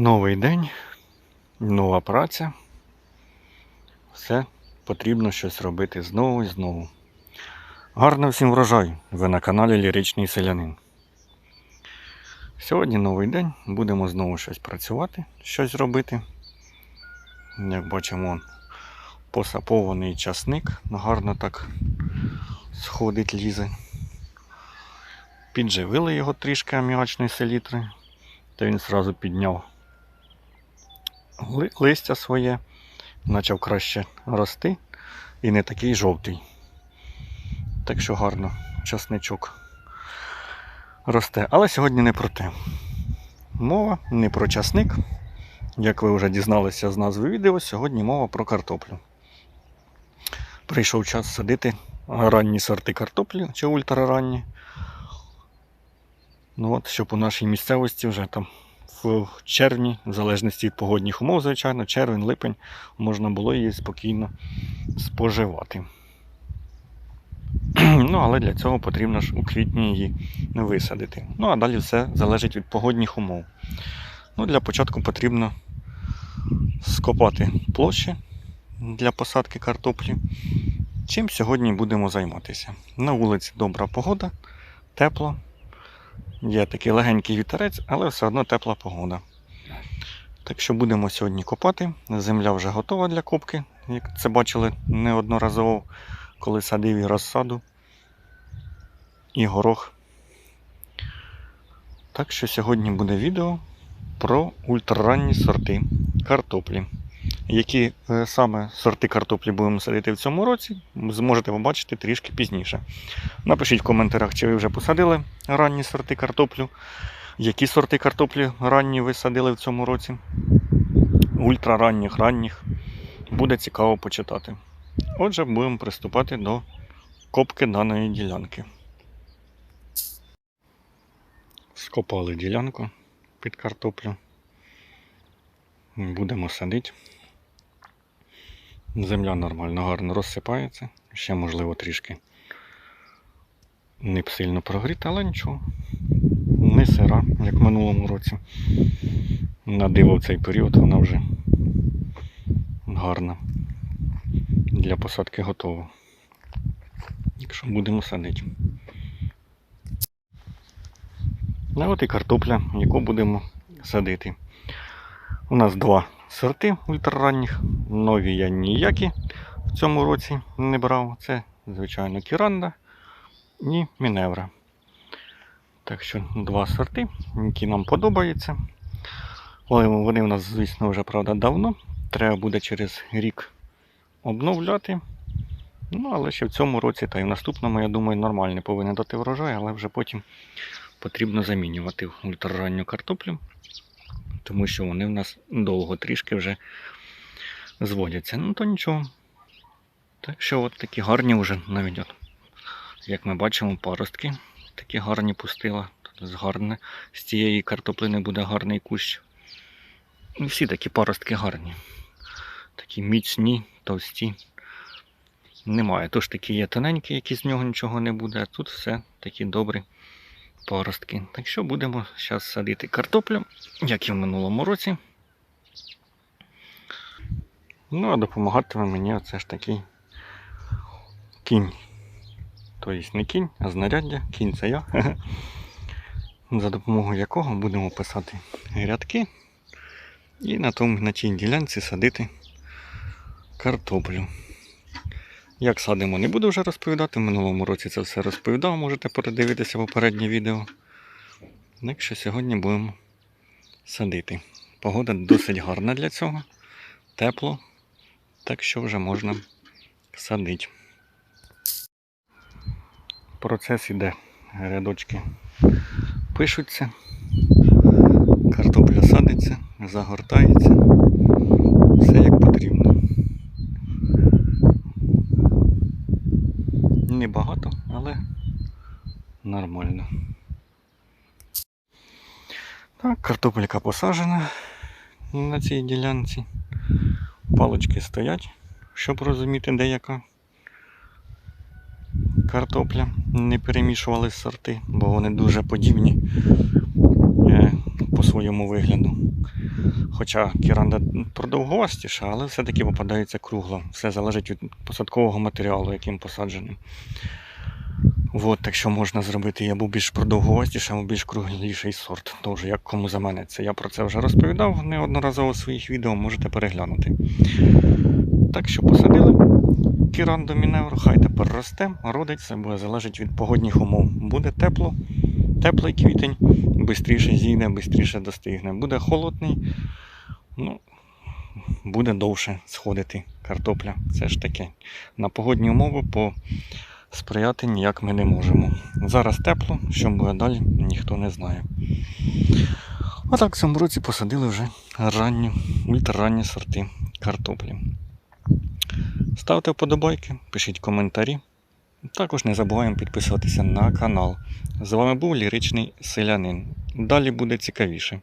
Новий день, нова праця. Все потрібно щось робити знову і знову. Гарно всім врожай! Ви на каналі Ліричний Селянин. Сьогодні новий день, будемо знову щось працювати, щось робити. Як бачимо, посапований часник, гарно так сходить, лізе. Підживили його трішки аміачної селітри, то він зразу підняв листя своє, почав краще рости і не такий жовтий. Так що гарно часничок росте. Але сьогодні не про те. Мова не про часник. Як ви вже дізналися з назви відео, сьогодні мова про картоплю. Прийшов час садити ранні сорти картоплі чи ультраранні. Ну от, щоб у нашій місцевості вже там в червні, в залежності від погодних умов, звичайно, червень, липень, можна було її спокійно споживати. Ну, але для цього потрібно ж у квітні її висадити. Ну, а далі все залежить від погодних умов. Ну, для початку потрібно скопати площі для посадки картоплі. Чим сьогодні будемо займатися? На вулиці добра погода, тепло. Є такий легенький вітерець, але все одно тепла погода. Так що будемо сьогодні копати. Земля вже готова для копки, як це бачили неодноразово, коли садив і розсаду, і горох. Так що сьогодні буде відео про ультраранні сорти картоплі. Які е, саме сорти картоплі будемо садити в цьому році, зможете побачити трішки пізніше. Напишіть в коментарях, чи ви вже посадили ранні сорти картоплю, які сорти картоплі ранні ви садили в цьому році. Ультраранніх, ранніх. Буде цікаво почитати. Отже, будемо приступати до копки даної ділянки. Скопали ділянку під картоплю. Будемо садити. Земля нормально, гарно розсипається. Ще, можливо, трішки не сильно прогріта, але нічого. Не сира, як в минулому році. На диво в цей період вона вже гарна. Для посадки готова. Якщо будемо садити. А от і картопля, яку будемо садити. У нас два сорти ультраранніх. Нові я ніякі в цьому році не брав. Це, звичайно, кіранда і міневра. Так що два сорти, які нам подобаються. Але вони в нас, звісно, вже правда давно. Треба буде через рік обновляти. Ну, але ще в цьому році та й в наступному, я думаю, нормально повинен дати врожай, але вже потім потрібно замінювати ультраранню картоплю, тому що вони в нас довго трішки вже зводяться. Ну то нічого. Так що от такі гарні вже навіть. От, як ми бачимо, паростки такі гарні пустила. Тут гарне, з цієї картоплини буде гарний кущ. Ну, Всі такі паростки гарні. Такі міцні, товсті. Немає. Тож такі є тоненькі, які з нього нічого не буде, а тут все такі добрі паростки. Так що будемо зараз садити картоплю, як і в минулому році. Ну, а допомагатиме мені оце ж такий кінь. Тобто не кінь, а знаряддя. Кінь це я. За допомогою якого будемо писати рядки і на тому на тій ділянці садити картоплю. Як садимо, не буду вже розповідати. В минулому році це все розповідав, можете передивитися попереднє відео. Так що сьогодні будемо садити. Погода досить гарна для цього, тепло, так що вже можна садити. Процес іде. Рядочки пишуться, картопля садиться, загортається. Все як потрібно. Небагато, але нормально. Так, картопелька посаджена на цій ділянці. Палочки стоять, щоб розуміти, де яка картопля. Не перемішували сорти, бо вони дуже подібні по своєму вигляду. Хоча кіранда продовгувастіша, але все-таки попадається кругло. Все залежить від посадкового матеріалу, яким посадженим. От, так що можна зробити і або більш продовгувастіший, або більш кругліший сорт. Тож, як кому заманеться. Я про це вже розповідав неодноразово в своїх відео, можете переглянути. Так що посадили кіранду Міневро, хай тепер росте, родить, це буде залежить від погодних умов. Буде тепло, теплий квітень, швидше зійде, швидше достигне. Буде холодний, ну, буде довше сходити картопля. Це ж таке. На погодні умови по сприяти ніяк ми не можемо. Зараз тепло, що буде далі, ніхто не знає. А так в цьому році посадили вже ранні, ультраранні сорти картоплі. Ставте вподобайки, пишіть коментарі. Також не забуваємо підписуватися на канал. З вами був ліричний селянин. Далі буде цікавіше.